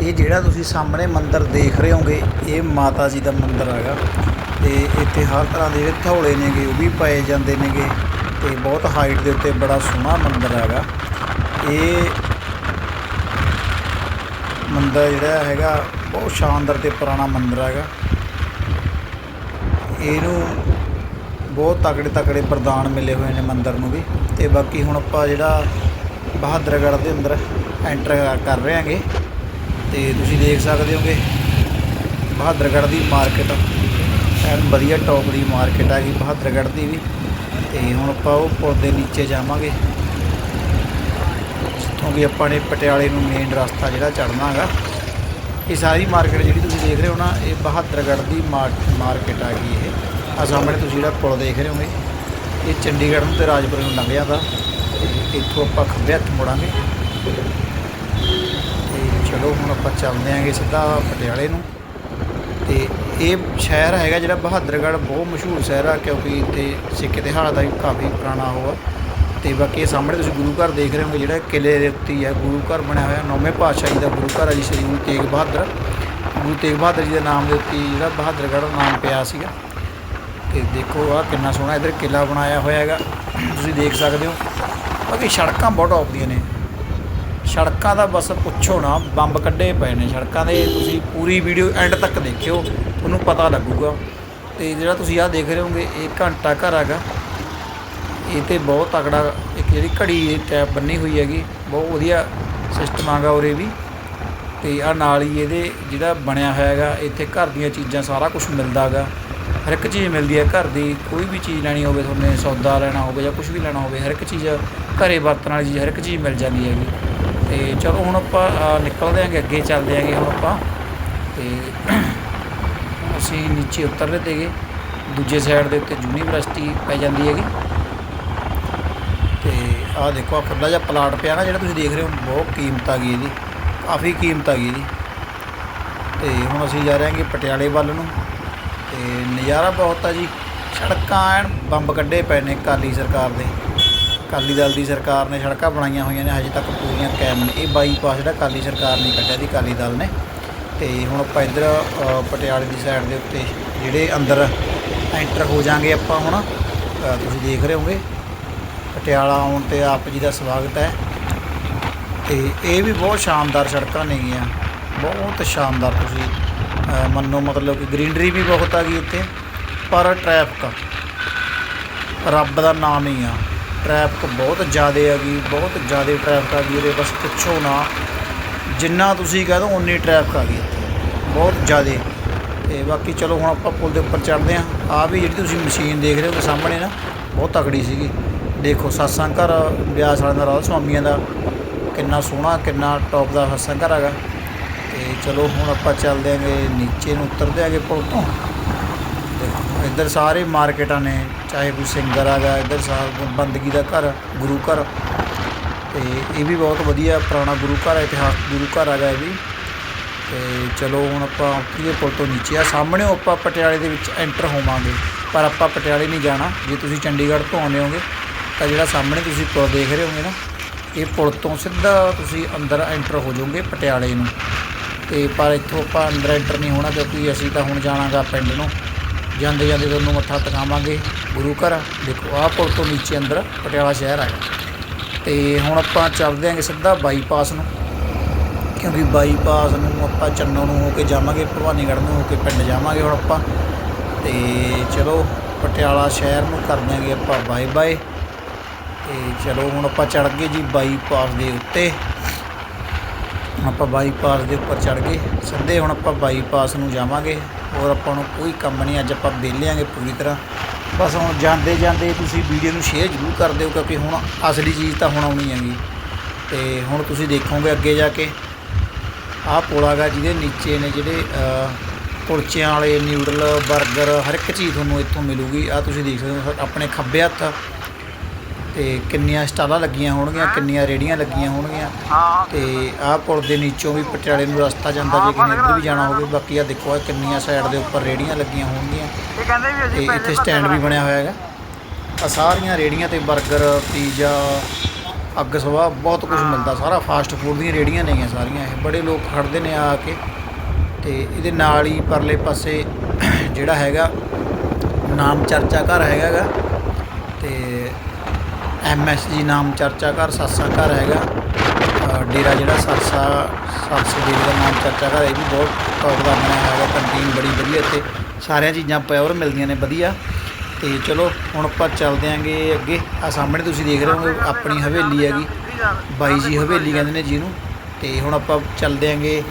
ਇਹ ਜਿਹੜਾ ਤੁਸੀਂ ਸਾਹਮਣੇ ਮੰਦਿਰ ਦੇਖ ਰਹੇ ਹੋਗੇ, ਇਹ ਮਾਤਾ ਜੀ ਦਾ ਮੰਦਿਰ ਹੈਗਾ। ਤੇ ਇੱਥੇ ਹਰ ਤਰ੍ਹਾਂ ਦੇ ਜਿਹੜੇ ਥੌਲੇ ਨੇਗੇ, ਉਹ ਵੀ ਪਾਏ ਜਾਂਦੇ ਨੇਗੇ ਤੇ ਬਹੁਤ ਹਾਈਟ ਦੇ ਉੱਤੇ ਬੜਾ ਸੋਹਣਾ ਮੰਦਿਰ ਹੈਗਾ। ਇਹ ਮੰਦਿਰ ਜਿਹੜਾ ਹੈਗਾ, ਬਹੁਤ ਸ਼ਾਨਦਾਰ ਤੇ ਪੁਰਾਣਾ ਮੰਦਿਰ ਹੈਗਾ। ਇਹਨੂੰ ਬਹੁਤ ਤਕੜੇ ਤਕੜੇ ਪ੍ਰਦਾਨ ਮਿਲੇ ਹੋਏ ਨੇ ਮੰਦਿਰ ਨੂੰ ਵੀ। ਤੇ ਬਾਕੀ ਹੁਣ ਆਪਾਂ ਜਿਹੜਾ ਬਹਾਦਰਗੜ੍ਹ ਦੇ ਅੰਦਰ ਐਂਟਰ ਕਰ ਰਹੇ ਹਾਂਗੇ। ਤੇ ਤੁਸੀਂ ਦੇਖ ਸਕਦੇ ਹੋਗੇ ਬਹਾਦਰਗੜ੍ਹ ਦੀ ਮਾਰਕੀਟ ਐਨ ਵਧੀਆ ਟੌਪ ਦੀ ਮਾਰਕੀਟ ਆ ਗਈ ਬਹਾਦਰਗੜ੍ਹ ਦੀ ਵੀ। ਤੇ ਹੁਣ ਆਪਾਂ ਉਹ ਪੁਲ ਦੇ ਨੀਚੇ ਜਾਵਾਂਗੇ। ਜਿੱਥੋਂ ਵੀ ਆਪਾਂ ਨੇ ਪਟਿਆਲੇ ਨੂੰ ਮੇਨ ਰਸਤਾ ਜਿਹੜਾ ਚੜ੍ਹਨਾ ਹੈਗਾ। ਇਹ ਸਾਰੀ ਮਾਰਕੀਟ ਜਿਹੜੀ ਤੁਸੀਂ ਦੇਖ ਰਹੇ ਹੋ ਨਾ, ਇਹ ਬਹਾਦਰਗੜ੍ਹ ਦੀ ਮਾਰਕੀਟ ਗਈ ਇਹ। ਆ ਸਾਹਮਣੇ ਤੁਸੀਂ ਜਿਹੜਾ ਪੁਲ ਦੇਖ ਰਹੇ ਹੋਗੇ, ਇਹ ਚੰਡੀਗੜ੍ਹ ਨੂੰ ਤੇ ਰਾਜਪੁਰ ਨੂੰ ਲੰਘ ਜਾਂਦਾ। ਤੇ ਇੱਥੋਂ ਆਪਾਂ ਖੱਬੇ ਹੱਥ ਮੁੜਾਂਗੇ। ਤੇ ਹੁਣ ਆਪਾਂ ਚੱਲਦੇ ਆਂਗੇ ਸਿੱਧਾ ਪਟਿਆਲੇ ਨੂੰ। ਤੇ ਇਹ ਸ਼ਹਿਰ ਹੈਗਾ ਜਿਹੜਾ ਬਹਾਦਰਗੜ੍ਹ, ਬਹੁਤ ਮਸ਼ਹੂਰ ਸ਼ਹਿਰ ਆ, ਕਿਉਂਕਿ ਇੱਥੇ ਸਿੱਖ ਇਤਿਹਾਸ ਦਾ ਕਾਫੀ ਪੁਰਾਣਾ ਉਹ ਆ। ਤੇ ਬਾਕੀ ਇਹ ਸਾਹਮਣੇ ਤੁਸੀਂ ਗੁਰੂ ਘਰ ਦੇਖ ਰਹੇ ਹੋਗੇ, ਜਿਹੜਾ ਕਿਲੇ ਦੇ ਉੱਤੇ ਹੀ ਹੈ ਗੁਰੂ ਘਰ ਬਣਿਆ ਹੋਇਆ, ਨੌਵੇਂ ਪਾਤਸ਼ਾਹ ਜੀ ਦਾ ਗੁਰੂ ਘਰ ਹੈ ਜੀ ਸ੍ਰੀ ਗੁਰੂ ਤੇਗ ਬਹਾਦਰ। ਗੁਰੂ ਤੇਗ ਬਹਾਦਰ ਜੀ ਦੇ ਨਾਮ ਦੇ ਉੱਤੇ ਜਿਹੜਾ ਬਹਾਦਰਗੜ੍ਹ ਨਾਮ ਪਿਆ ਸੀਗਾ। ਤੇ ਦੇਖੋ ਆ ਕਿੰਨਾ ਸੋਹਣਾ ਇਧਰ ਕਿਲਾ ਬਣਾਇਆ ਹੋਇਆ ਹੈਗਾ। ਤੁਸੀਂ ਦੇਖ ਸਕਦੇ ਹੋ। ਬਾਕੀ ਸੜਕਾਂ ਬਹੁਤ ਆਉਂਦੀਆਂ ਨੇ। ਸੜਕਾਂ ਦਾ ਬਸ ਪੁੱਛੋ ਨਾ, ਬੰਬ ਕੱਢੇ ਪਏ ਨੇ। ਸੜਕਾਂ ਦੇ ਤੁਸੀਂ ਪੂਰੀ ਵੀਡੀਓ ਐਂਡ ਤੱਕ ਦੇਖਿਓ, ਤੁਹਾਨੂੰ ਪਤਾ ਲੱਗੂਗਾ। ਤੇ ਜਿਹੜਾ ਤੁਸੀਂ ਆਹ ਦੇਖ ਰਹੇ ਹੋਗੇ ਇਹ ਘੰਟਾ ਘਰ ਹੈਗਾ। ਇਹ ਤੇ ਬਹੁਤ ਤਕੜਾ, ਇੱਕ ਜਿਹੜੀ ਘੜੀ ਟੈਪ ਬੰਨੀ ਹੋਈ ਹੈਗੀ, ਬਹੁਤ ਵਧੀਆ ਸਿਸਟਮ ਆਗਾ ਉਰੇ ਵੀ। ਤੇ ਆ ਨਾਲ ਹੀ ਇਹਦੇ ਜਿਹੜਾ ਬਣਿਆ ਹੋਇਆ ਹੈਗਾ, ਇੱਥੇ ਘਰ ਦੀਆਂ ਚੀਜ਼ਾਂ ਸਾਰਾ ਕੁਝ ਮਿਲਦਾ ਹੈਗਾ। ਹਰ ਇੱਕ ਚੀਜ਼ ਮਿਲਦੀ ਹੈ ਘਰ ਦੀ, ਕੋਈ ਵੀ ਚੀਜ਼ ਲੈਣੀ ਹੋਵੇ, ਤੁਹਾਨੂੰ ਸੌਦਾ ਲੈਣਾ ਹੋਵੇ ਜਾਂ ਕੁਝ ਵੀ ਲੈਣਾ ਹੋਵੇ, ਹਰ ਇੱਕ ਚੀਜ਼ ਘਰੇ ਵਰਤਣ ਵਾਲੀ ਚੀਜ਼, ਹਰ ਇੱਕ ਚੀਜ਼ ਮਿਲ ਜਾਂਦੀ ਹੈਗੀ। ਤੇ ਚਲੋ ਹੁਣ ਆਪਾਂ ਨਿਕਲਦੇ ਆਂਗੇ, ਅੱਗੇ ਚੱਲਦੇ ਆਂਗੇ ਹੁਣ ਆਪਾਂ। ਤੇ ਅਸੀਂ ਨੀਚੇ ਉਤਰਦੇ ਤੇਗੇ ਦੂਜੇ ਸਾਈਡ ਦੇ ਉੱਤੇ ਯੂਨੀਵਰਸਿਟੀ ਪੈ ਜਾਂਦੀ ਹੈਗੀ। ਤੇ ਆਹ ਦੇਖੋ ਆ ਖੁੱਲਾ ਜਿਹਾ ਪਲਾਟ ਪਿਆ ਨਾ, ਜਿਹੜਾ ਤੁਸੀਂ ਦੇਖ ਰਹੇ ਹੋ, ਬਹੁਤ ਕੀਮਤ ਆ ਗਈ ਇਹਦੀ। ਕਾਫੀ ਕੀਮਤ ਆ ਗਈ ਇਹਦੀ। ਤੇ ਹੁਣ ਅਸੀਂ ਜਾ ਰਹੇ ਹਾਂਗੇ ਪਟਿਆਲੇ ਵੱਲ ਨੂੰ। ਤੇ ਨਜ਼ਾਰਾ ਬਹੁਤ ਆ ਜੀ। ਸੜਕਾਂ ਐਨ ਬੰਬ ਕੱਢੇ ਪਏ ਨੇ ਕਾਲੀ ਸਰਕਾਰ ਦੇ। ਅਕਾਲੀ ਦਲ ਦੀ ਸਰਕਾਰ ਨੇ ਸੜਕਾਂ ਬਣਾਈਆਂ ਹੋਈਆਂ ਨੇ, ਹਜੇ ਤੱਕ ਪੂਰੀਆਂ ਕਾਇਮ ਨੇ। ਇਹ ਬਾਈਪਾਸ ਜਿਹੜਾ ਅਕਾਲੀ ਸਰਕਾਰ ਨੇ ਕੱਢਿਆ ਦੀ ਅਕਾਲੀ ਦਲ ਨੇ। ਤੇ ਹੁਣ ਆਪਾਂ ਇੱਧਰ ਪਟਿਆਲੇ ਦੀ ਸਾਈਡ ਦੇ ਉੱਤੇ ਜਿਹੜੇ ਅੰਦਰ ਐਂਟਰ ਹੋ ਜਾਾਂਗੇ ਆਪਾਂ ਹੁਣ ਤੁਸੀਂ ਦੇਖ ਰਹੇ ਹੋਗੇ ਪਟਿਆਲਾ ਆਉਣ ਤੇ ਆਪ ਜੀ ਦਾ ਸਵਾਗਤ ਹੈ। ਤੇ ਇਹ ਵੀ ਬਹੁਤ ਸ਼ਾਨਦਾਰ ਸੜਕਾਂ ਨੇਗੀਆਂ। ਬਹੁਤ ਸ਼ਾਨਦਾਰ ਤੁਸੀਂ ਮੰਨੋ ਮਤਲਬ ਕਿ ਗ੍ਰੀਨਰੀ ਵੀ ਬਹੁਤ ਆ ਗਈ ਇੱਥੇ ਪਰ ਟ੍ਰੈਫਿਕ ਰੱਬ ਦਾ ਨਾਮ ਹੀ ਆ। ਟ੍ਰੈਫਿਕ ਬਹੁਤ ਜ਼ਿਆਦਾ ਹੈਗੀ ਬਹੁਤ ਜ਼ਿਆਦਾ ਟ੍ਰੈਫਿਕ ਆ ਗਈ ਇਹਦੇ ਬਸ ਪੁੱਛੋ ਨਾ, ਜਿੰਨਾ ਤੁਸੀਂ ਕਹਿ ਦੋ ਉਨੀ ਟ੍ਰੈਫਿਕ ਆ ਗਈ ਬਹੁਤ ਜ਼ਿਆਦਾ। ਤੇ ਬਾਕੀ ਚਲੋ ਹੁਣ ਆਪਾਂ ਪੁਲ ਦੇ ਉੱਪਰ ਚੜ੍ਹਦੇ ਹਾਂ। ਆ ਵੀ ਜਿਹੜੀ ਤੁਸੀਂ ਮਸ਼ੀਨ ਦੇਖ ਰਹੇ ਹੋ ਕਿ ਸਾਹਮਣੇ ਨਾ, ਬਹੁਤ ਤਕੜੀ ਸੀਗੀ। ਦੇਖੋ ਸਾਸਾਂ ਘਰ ਬਿਆਸ ਵਾਲਿਆਂ ਦਾ ਰਾਧਾ ਸੁਆਮੀਆਂ ਦਾ, ਕਿੰਨਾ ਸੋਹਣਾ, ਕਿੰਨਾ ਟੌਪ ਦਾ ਸਾਸਾਂ ਘਰ ਹੈਗਾ। ਤੇ ਚਲੋ ਹੁਣ ਆਪਾਂ ਚੱਲਦੇ ਆਂਗੇ ਨੀਚੇ ਨੂੰ, ਉਤਰਦੇ ਆਂਗੇ ਪੁਲ ਤੋਂ। ਇੱਧਰ ਸਾਰੇ ਮਾਰਕੀਟਾਂ ਨੇ, ਚਾਹੇ ਕੋਈ ਸਿੰਗਰ ਆਗਾ ਇੱਧਰ ਸਾਹਿਬ ਬੰਦਗੀ ਦਾ ਘਰ, ਗੁਰੂ ਘਰ। ਤੇ ਇਹ ਵੀ ਬਹੁਤ ਵਧੀਆ ਪੁਰਾਣਾ ਗੁਰੂ ਘਰ ਹੈ ਇਤਿਹਾਸਕ ਗੁਰੂ ਘਰ ਹੈਗਾ ਇਹ ਵੀ। ਤੇ ਚਲੋ ਹੁਣ ਆਪਾਂ ਉਤਰੀਏ ਪੁਲ ਤੋਂ ਨੀਚੇ ਆ? ਸਾਹਮਣੇ ਆਪਾਂ ਪਟਿਆਲੇ ਦੇ ਵਿੱਚ ਐਂਟਰ ਹੋਵਾਂਗੇ, ਪਰ ਆਪਾਂ ਪਟਿਆਲੇ ਨਹੀਂ ਜਾਣਾ। ਜੇ ਤੁਸੀਂ ਚੰਡੀਗੜ੍ਹ ਤੋਂ ਆਉਂਦੇ ਹੋਗੇ, ਤਾਂ ਜਿਹੜਾ ਸਾਹਮਣੇ ਤੁਸੀਂ ਪੁਲ ਦੇਖ ਰਹੇ ਹੋਗੇ ਨਾ, ਇਹ ਪੁਲ ਤੋਂ ਸਿੱਧਾ ਤੁਸੀਂ ਅੰਦਰ ਐਂਟਰ ਹੋ ਜਾਓਗੇ ਪਟਿਆਲੇ ਨੂੰ। ਤੇ ਪਰ ਇੱਥੋਂ ਆਪਾਂ ਅੰਦਰ ਐਂਟਰ ਨਹੀਂ ਹੋਣਾ, ਕਿਉਂਕਿ ਅਸੀਂ ਤਾਂ ਹੁਣ ਜਾਣਾਗਾ ਪਿੰਡ ਨੂੰ। ਜਾਂਦੇ ਜਾਂਦੇ ਤੁਹਾਨੂੰ ਮੱਥਾ ਟਿਕਾਵਾਂਗੇ, ਗੁਰੂ ਘਰ। ਦੇਖੋ, ਆਹ ਪੁਲ ਤੋਂ ਨੀਚੇ ਅੰਦਰ ਪਟਿਆਲਾ ਸ਼ਹਿਰ ਆਇਆ ਤੇ ਹੁਣ ਆਪਾਂ ਚੱਲਦੇ ਆਂਗੇ ਸਿੱਧਾ ਬਾਈਪਾਸ ਨੂੰ, ਕਿਉਂਕਿ ਬਾਈਪਾਸ ਨੂੰ ਆਪਾਂ ਚੰਨੋ ਨੂੰ ਹੋ ਕੇ ਜਾਵਾਂਗੇ, ਭਵਾਨੀਗੜ੍ਹ ਨੂੰ ਹੋ ਕੇ ਪਿੰਡ ਜਾਵਾਂਗੇ ਹੁਣ ਆਪਾਂ। ਤੇ ਚਲੋ, ਪਟਿਆਲਾ ਸ਼ਹਿਰ ਨੂੰ ਕਰ ਦਿਆਂਗੇ ਆਪਾਂ ਬਾਏ ਬਾਏ ਤੇ ਚਲੋ, ਹੁਣ ਆਪਾਂ ਚੜ ਗਏ ਜੀ ਬਾਈਪਾਸ ਦੇ ਉੱਤੇ। ਆਪਾਂ ਬਾਈਪਾਸ ਦੇ ਉੱਪਰ ਚੜ ਗਏ। ਸਿੱਧੇ ਹੁਣ ਆਪਾਂ ਬਾਈਪਾਸ ਨੂੰ ਜਾਵਾਂਗੇ। ਔਰ ਆਪਾਂ ਨੂੰ ਕੋਈ ਕੰਮ ਨਹੀਂ, ਅੱਜ ਆਪਾਂ ਵਿਹਲਿਆਂਗੇ ਪੂਰੀ ਤਰ੍ਹਾਂ। ਬਸ ਹੁਣ ਜਾਂਦੇ ਜਾਂਦੇ ਤੁਸੀਂ ਵੀਡੀਓ ਨੂੰ ਸ਼ੇਅਰ ਜ਼ਰੂਰ ਕਰ ਦਿਓ, ਕਿਉਂਕਿ ਹੁਣ ਅਸਲੀ ਚੀਜ਼ ਤਾਂ ਹੁਣ ਆਉਣੀ ਹੈਗੀ। ਤੇ ਹੁਣ ਤੁਸੀਂ ਦੇਖੋਗੇ ਅੱਗੇ ਜਾ ਕੇ। ਆਹ ਪੁਲ ਜਿਹਦੇ ਨੀਚੇ ਨੇ ਜਿਹੜੇ ਕੁਲਚਿਆਂ ਵਾਲੇ ਨਿਊਡਲ 버ਗਰ ਹਰ ਇੱਕ ਚੀਜ਼ ਤੁਹਾਨੂੰ ਇੱਥੋਂ ਮਿਲੂਗੀ। ਆ ਤੁਸੀਂ ਦੇਖ ਸਕਦੇ ਹੋ, ਆਪਣੇ ਖੱਬੇ ਹੱਥ ਤੇ ਕਿੰਨੀਆਂ ਸਟਾਲਾਂ ਲੱਗੀਆਂ ਹੋਣਗੀਆਂ ਕਿੰਨੀਆਂ ਰੇੜੀਆਂ ਲੱਗੀਆਂ ਹੋਣਗੀਆਂ। ਤੇ ਆਹ ਪੁਲ ਦੇ ਨੀਚੋਂ ਵੀ ਪਟਿਆਲੇ ਨੂੰ ਰਸਤਾ ਜਾਂਦਾ ਜੇ ਕਿਸੇ ਨੇ ਇੱਧਰ ਵੀ ਜਾਣਾ ਹੋਵੇ ਬਾਕੀ ਆ ਦੇਖੋ ਆ ਕਿੰਨੀਆਂ ਸਾਈਡ ਦੇ ਉੱਪਰ ਰੇੜੀਆਂ ਲੱਗੀਆਂ ਹੋਣਗੀਆਂ। ਇਹ ਕਹਿੰਦੇ ਵੀ ਤੇ ਅਸੀਂ ਇੱਥੇ ਸਟੈਂਡ ਵੀ ਬਣਿਆ ਹੋਇਆ ਹੈਗਾ। ਆ ਸਾਰੀਆਂ ਰੇੜੀਆਂ ਤੇ 버ਗਰ ਪੀਜ਼ਾ ਅੱਗ ਸਵਾ ਬਹੁਤ ਕੁਝ ਮਿਲਦਾ। ਸਾਰਾ ਫਾਸਟ ਫੂਡ ਦੀਆਂ ਰੇੜੀਆਂ ਨੇਗੀਆਂ ਸਾਰੀਆਂ ਇਹ। ਬੜੇ ਲੋਕ ਖੜਦੇ ਨੇ ਆ ਕੇ। ਤੇ ਇਹਦੇ ਨਾਲ ਹੀ ਪਰਲੇ ਪਾਸੇ ਜਿਹੜਾ ਹੈਗਾ ਨਾਮ ਚਰਚਾ ਘਰ ਹੈਗਾ ਗਾ। ਤੇ ਐਮਐਸਜੀ ਨਾਮ ਚਰਚਾ ਘਰ, ਸਾਸਾ ਘਰ ਹੈਗਾ। ਡੇਰਾ ਜਿਹੜਾ ਸਰਸਾ ਸਰਸ ਡੇਰੇ ਦਾ ਨਾਮ ਚਰਚਾ ਘਰ ਇਹ ਵੀ ਬਹੁਤ ਟੌਪ ਦਾ ਬਣਿਆ ਹੈਗਾ ਕੰਟੀਨ ਬੜੀ ਵਧੀਆ ਇੱਥੇ। ਸਾਰੀਆਂ ਚੀਜ਼ਾਂ ਪਿਓਰ ਮਿਲਦੀਆਂ ਨੇ, ਵਧੀਆ। ਤੇ ਚਲੋ, ਹੁਣ ਆਪਾਂ ਚੱਲਦੇ ਆਂਗੇ ਅੱਗੇ। ਆ ਸਾਹਮਣੇ ਤੁਸੀਂ ਦੇਖ ਰਹੇ ਹੋ ਆਪਣੀ ਹਵੇਲੀ ਹੈਗੀ। ਬਾਈ ਜੀ ਹਵੇਲੀ ਕਹਿੰਦੇ ਨੇ ਜਿਹਨੂੰ। ਤੇ ਹੁਣ ਆਪਾਂ ਚੱਲਦੇ ਆਂਗੇ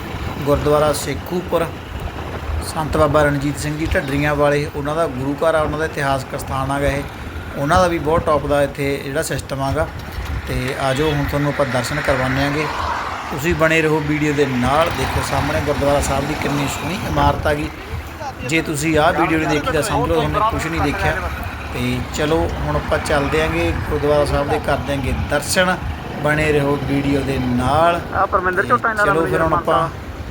ਗੁਰਦੁਆਰਾ ਸੇਖੂਪੁਰ। ਸੰਤ ਬਾਬਾ ਰਣਜੀਤ ਸਿੰਘ ਜੀ ਢੱਡਰੀਆਂ ਵਾਲੇ, ਉਹਨਾਂ ਦਾ ਗੁਰੂ ਘਰ ਆ, ਉਹਨਾਂ ਦਾ ਇਤਿਹਾਸਕ ਸਥਾਨ ਹੈਗਾ ਇਹ। ਉਹਨਾਂ ਦਾ ਵੀ ਬਹੁਤ ਟੌਪ ਦਾ ਇੱਥੇ ਜਿਹੜਾ ਸਿਸਟਮ ਹੈਗਾ ਤੇ ਆਜੋ ਹੁਣ ਤੁਹਾਨੂੰ ਆਪਾਂ ਦਰਸ਼ਨ ਕਰਵਾਉਂਦੇ ਆਂਗੇ। ਤੁਸੀਂ ਬਣੇ ਰਹੋ ਵੀਡੀਓ ਦੇ ਨਾਲ। ਦੇਖੋ ਸਾਹਮਣੇ ਗੁਰਦੁਆਰਾ ਸਾਹਿਬ ਦੀ ਕਿੰਨੀ ਸੋਹਣੀ ਇਮਾਰਤ ਆ ਗਈ। ਜੇ ਤੁਸੀਂ ਆਹ ਵੀਡੀਓ ਨਹੀਂ ਦੇਖੀ ਤਾਂ ਸਮਝ ਲਓ ਤੁਹਾਨੂੰ ਕੁਝ ਨਹੀਂ ਦੇਖਿਆ। ਤੇ ਚਲੋ ਹੁਣ ਆਪਾਂ ਚੱਲਦੇ ਆਂਗੇ। ਗੁਰਦੁਆਰਾ ਸਾਹਿਬ ਦੇ ਕਰਦੇ ਆਂਗੇ ਦਰਸ਼ਨ। ਬਣੇ ਰਹੋ ਵੀਡੀਓ ਦੇ ਨਾਲ। ਆ ਪਰਮਿੰਦਰ ਝੋਟਾ ਇਹਨਾਂ ਦਾ ਚਲੋ ਫਿਰ ਹੁਣ ਆਪਾਂ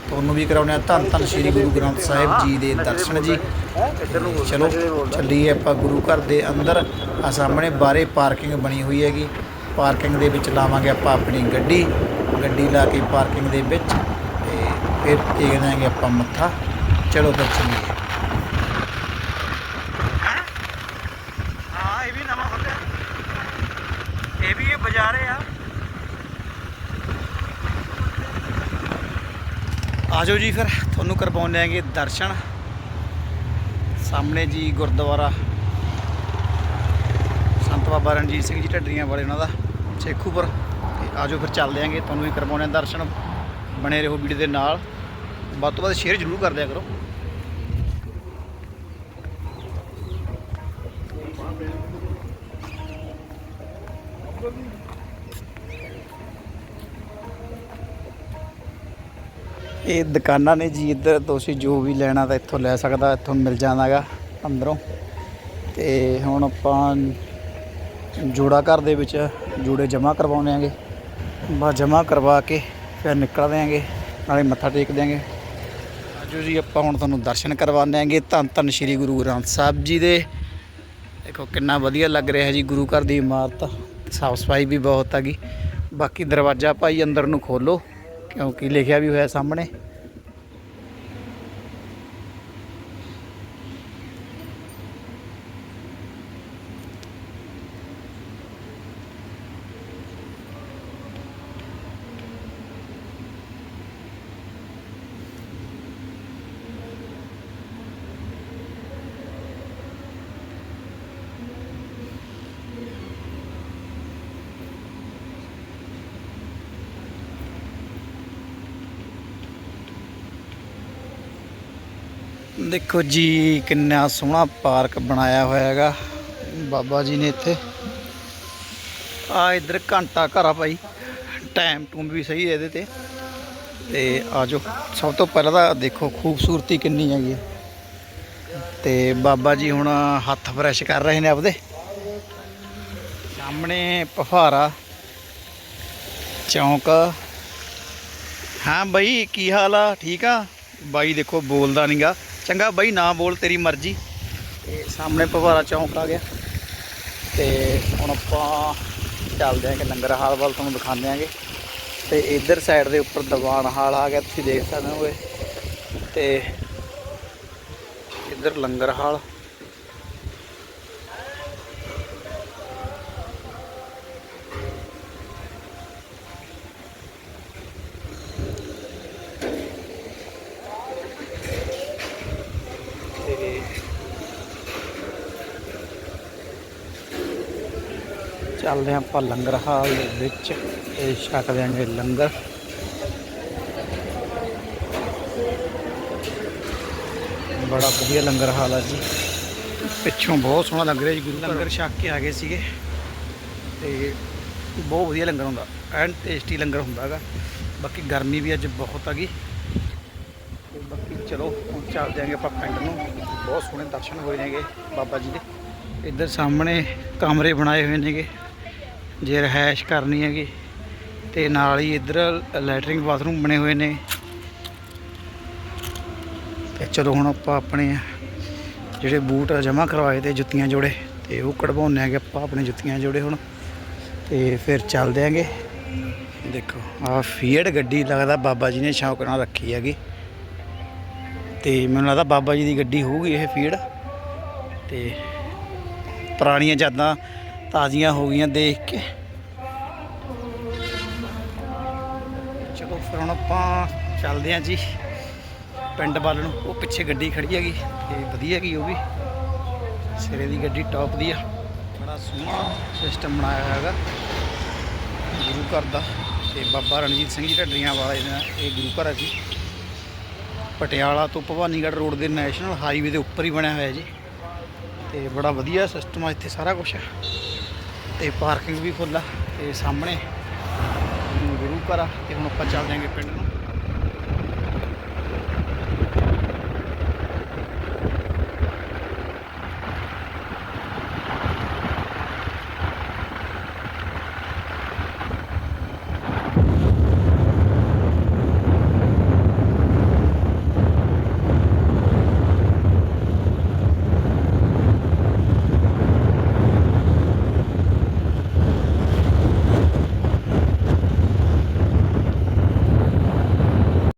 ਤੁਹਾਨੂੰ ਵੀ ਕਰਾਉਂਦੇ ਆ ਧੰਨ ਧੰਨ ਸ੍ਰੀ ਗੁਰੂ ਗ੍ਰੰਥ ਸਾਹਿਬ ਜੀ ਦੇ ਦਰਸ਼ਨ ਜੀ। ਚਲੋ ਚੱਲੀਏ ਆਪਾਂ ਗੁਰੂ ਘਰ ਦੇ ਅੰਦਰ। ਆ ਸਾਹਮਣੇ ਬਾਰੇ ਪਾਰਕਿੰਗ ਬਣੀ ਹੋਈ ਹੈਗੀ। ਪਾਰਕਿੰਗ ਦੇ ਵਿੱਚ ਲਾਵਾਂਗੇ ਆਪਾਂ ਆਪਣੀ ਗੱਡੀ। ਗੱਡੀ ਲਾ ਕੇ ਪਾਰਕਿੰਗ ਦੇ ਵਿੱਚ ਤੇ ਫਿਰ ਟੇਕ ਦਾਂਗੇ ਆਪਾਂ ਮੱਥਾ। ਚਲੋ ਫਿਰ ਚੱਲੀਏ ਹਾਂ ਇਹ ਵੀ ਨਵਾਂ ਖੁੱਲਿਆ ਇਹ ਵੀ ਇਹ ਬਾਜ਼ਾਰੇ ਆ ਆਜੋ ਜੀ ਫਿਰ, ਤੁਹਾਨੂੰ ਕਰਵਾਉਂਦੇ ਆਂਗੇ ਦਰਸ਼ਨ। ਸਾਹਮਣੇ ਜੀ ਗੁਰਦੁਆਰਾ। ਸੰਤ ਬਾਬਾ ਰਣਜੀਤ ਸਿੰਘ ਜੀ ਢੱਡਰੀਆਂ ਵਾਲੇ ਉਹਨਾਂ ਦਾ, ਸੇਖੂਪੁਰ। ਤੇ ਆਜੋ ਫਿਰ ਚੱਲਦੇ ਆਂਗੇ ਤੁਹਾਨੂੰ ਵੀ ਕਰਵਾਉਂਦੇ ਆਂ ਦਰਸ਼ਨ ਬਣੇ ਰਹੋ ਵੀਡੀਓ ਦੇ ਨਾਲ। ਵੱਧ ਤੋਂ ਵੱਧ ਸ਼ੇਅਰ ਜ਼ਰੂਰ ਕਰ ਦਿਆ ਕਰੋ। ਇਹ ਦੁਕਾਨਾਂ ਨੇ ਜੀ, ਇੱਧਰ ਤੁਸੀਂ ਜੋ ਵੀ ਲੈਣਾ ਤਾਂ ਇੱਥੋਂ ਲੈ ਸਕਦਾ, ਇੱਥੋਂ ਮਿਲ ਜਾਂਦਾਗਾ ਅੰਦਰੋਂ। ਤੇ ਹੁਣ ਆਪਾਂ ਜੋੜਾ ਘਰ ਦੇ ਵਿੱਚ ਜੋੜੇ ਜਮ੍ਹਾਂ ਕਰਵਾਉਣੇ ਆਂਗੇ। ਬਾ ਜਮ੍ਹਾਂ ਕਰਵਾ ਕੇ ਫਿਰ ਨਿਕਲ ਦਿਆਂਗੇ ਨਾਲੇ ਮੱਥਾ ਟੇਕ ਦਿਆਂਗੇ ਆਜੋ ਜੀ, ਆਪਾਂ ਹੁਣ ਤੁਹਾਨੂੰ ਦਰਸ਼ਨ ਕਰਵਾਉਂਦੇ ਆਂਗੇ। ਧੰਨ ਧੰਨ ਸ੍ਰੀ ਗੁਰੂ ਗ੍ਰੰਥ ਸਾਹਿਬ ਜੀ ਦੇ। ਦੇਖੋ ਕਿੰਨਾ ਵਧੀਆ ਲੱਗ ਰਿਹਾ ਜੀ ਗੁਰੂ ਘਰ ਦੀ ਇਮਾਰਤ। ਸਾਫ਼ ਸਫ਼ਾਈ ਵੀ ਬਹੁਤ ਹੈਗੀ। ਬਾਕੀ ਦਰਵਾਜ਼ਾ ਭਾਈ ਅੰਦਰ ਨੂੰ ਖੋਲੋ। ਕਿਉਂਕਿ ਲਿਖਿਆ ਵੀ ਹੋਇਆ ਸਾਹਮਣੇ। ਦੇਖੋ ਜੀ, ਕਿੰਨਾ ਸੋਹਣਾ ਪਾਰਕ ਬਣਾਇਆ ਹੋਇਆ ਹੈਗਾ। ਬਾਬਾ ਜੀ ਨੇ ਇੱਥੇ। ਆ ਇਧਰ ਘੰਟਾ ਘਰ ਆ ਭਾਈ। ਟਾਈਮ ਟੂਮ ਵੀ ਸਹੀ ਹੈ ਇਹਦੇ ਤੇ। ਤੇ ਆਜੋ ਸਭ ਤੋਂ ਪਹਿਲਾਂ ਤਾਂ ਦੇਖੋ ਖੂਬਸੂਰਤੀ ਕਿੰਨੀ ਹੈਗੀ ਹੈ। ਤੇ ਬਾਬਾ ਜੀ ਹੁਣ ਹੱਥ ਫਰੈਸ਼ ਕਰ ਰਹੇ ਨੇ ਆਪਦੇ। ਸਾਹਮਣੇ ਪਹਾਰਾ ਚੌਂਕ। ਹਾਂ ਬਾਈ ਕੀ ਹਾਲ ਆ? ਠੀਕ ਆ? ਬਾਈ ਦੇਖੋ ਬੋਲਦਾ ਨਹੀਂਗਾ ਚੰਗਾ ਬਾਈ, ਨਾ ਬੋਲ ਤੇਰੀ ਮਰਜ਼ੀ। ਤੇ ਸਾਹਮਣੇ ਪਵਾਰਾ ਚੌਂਕ ਆ ਗਿਆ। ਤੇ ਹੁਣ ਆਪਾਂ ਚੱਲਦੇ ਆਂ ਕਿ ਲੰਗਰ ਹਾਲ ਵੱਲ ਤੁਹਾਨੂੰ ਦਿਖਾਉਂਦੇ ਆਂਗੇ ਤੇ ਇਧਰ ਸਾਈਡ ਦੇ ਉੱਪਰ ਦੀਵਾਨ ਹਾਲ ਆ ਗਿਆ, ਤੁਸੀਂ ਦੇਖ ਸਕਦੇ ਹੋ ਤੇ ਇਧਰ ਲੰਗਰ ਹਾਲ। ਚੱਲਦੇ ਹਾਂ ਆਪਾਂ ਲੰਗਰ ਹਾਲ ਦੇ ਵਿੱਚ। ਤੇ ਛਕਦੇ ਆਂਗੇ ਲੰਗਰ। ਬੜਾ ਵਧੀਆ ਲੰਗਰ ਹਾਲ ਆ ਜੀ। ਪਿੱਛੋਂ ਬਹੁਤ ਸੋਹਣਾ ਲੱਗ ਰਿਹਾ ਜੀ, ਗੁਰੂ ਲੰਗਰ ਛਕ ਕੇ ਆ ਗਏ ਸੀਗੇ। ਤੇ ਬਹੁਤ ਵਧੀਆ ਲੰਗਰ ਹੁੰਦਾ ਐਂਡ ਟੇਸਟੀ ਲੰਗਰ ਹੁੰਦਾ ਹੈਗਾ। ਬਾਕੀ ਗਰਮੀ ਵੀ ਅੱਜ ਬਹੁਤ ਆ ਗਈ। ਤੇ ਬਾਕੀ ਚਲੋ, ਹੁਣ ਚੱਲ ਜਾਾਂਗੇ ਆਪਾਂ ਪਿੰਡ ਨੂੰ। ਬਹੁਤ ਸੋਹਣੇ ਦਰਸ਼ਨ ਹੋਏ ਨੇਗੇ ਬਾਬਾ ਜੀ ਦੇ। ਇੱਧਰ ਸਾਹਮਣੇ ਕਮਰੇ ਬਣਾਏ ਹੋਏ ਨੇਗੇ। ਜੇ ਰਹਿائش ਕਰਨੀ ਹੈਗੀ ਤੇ ਨਾਲ ਹੀ ਇੱਧਰ ਲੈਟਰਿੰਗ ਬਾਥਰੂਮ ਬਣੇ ਹੋਏ ਨੇ। ਤੇ ਚਲੋ ਹੁਣ ਆਪਾਂ ਆਪਣੇ ਜਿਹੜੇ ਬੂਟ ਜਮ੍ਹਾਂ ਕਰਵਾਏ ਤੇ ਜੁੱਤੀਆਂ ਜੋੜੇ ਤੇ ਉਹ ਕਢਵਾਉਣੇ ਆਗੇ ਆਪਾਂ ਆਪਣੇ ਜੁੱਤੀਆਂ ਜੋੜੇ ਹੁਣ। ਤੇ ਫਿਰ ਚੱਲਦੇ ਆਂਗੇ ਦੇਖੋ ਆ ਫੀਅਟ ਗੱਡੀ ਲੱਗਦਾ ਬਾਬਾ ਜੀ ਨੇ ਸ਼ੌਕ ਨਾਲ ਰੱਖੀ ਹੈਗੀ। ਤੇ ਮੈਨੂੰ ਲੱਗਦਾ ਬਾਬਾ ਜੀ ਦੀ ਗੱਡੀ ਹੋਊਗੀ ਇਹ ਫੀਅਟ ਤੇ ਪੁਰਾਣੀਆਂ ਯਾਦਾਂ ਤਾਜ਼ੀਆਂ ਹੋ ਗਈਆਂ ਦੇਖ ਕੇ। ਚਲੋ ਫਿਰ ਹੁਣ ਆਪਾਂ ਚੱਲਦੇ ਆਂ ਜੀ। ਪਿੰਡ ਵੱਲ ਨੂੰ। ਉਹ ਪਿੱਛੇ ਗੱਡੀ ਖੜੀ ਹੈਗੀ। ਤੇ ਵਧੀਆ ਹੈਗੀ ਉਹ ਵੀ। ਸਿਰੇ ਦੀ ਗੱਡੀ ਟੌਪ ਦੀ ਆ। ਬੜਾ ਸੋਹਣਾ ਸਿਸਟਮ ਬਣਾਇਆ ਹੋਇਆ ਹੈਗਾ। ਗੁਰੂ ਘਰ ਦਾ। ਤੇ ਬਾਬਾ ਰਣਜੀਤ ਸਿੰਘ ਜੀ ਢੱਡਰੀਆਂ ਵਾਲਾ ਇਹਦਾ ਇਹ ਗੁਰੂ ਘਰ ਹੈ ਜੀ। ਪਟਿਆਲਾ ਤੋਂ ਭਵਾਨੀਗੜ੍ਹ ਰੋਡ ਦੇ ਨੈਸ਼ਨਲ ਹਾਈਵੇ ਦੇ ਉੱਪਰ ਹੀ ਬਣਿਆ ਹੋਇਆ ਜੀ। ਤੇ ਬੜਾ ਵਧੀਆ ਸਿਸਟਮ ਆ ਇੱਥੇ ਸਾਰਾ ਕੁਝ ਤੇ ਪਾਰਕਿੰਗ ਵੀ ਫੁੱਲ ਆ, ਤੇ ਸਾਹਮਣੇ ਗੁਰੂ ਘਰ ਆ, ਤੇ ਹੁਣ ਆਪਾਂ ਚੱਲਦੇ ਆਂਗੇ ਪਿੰਡ ਨੂੰ।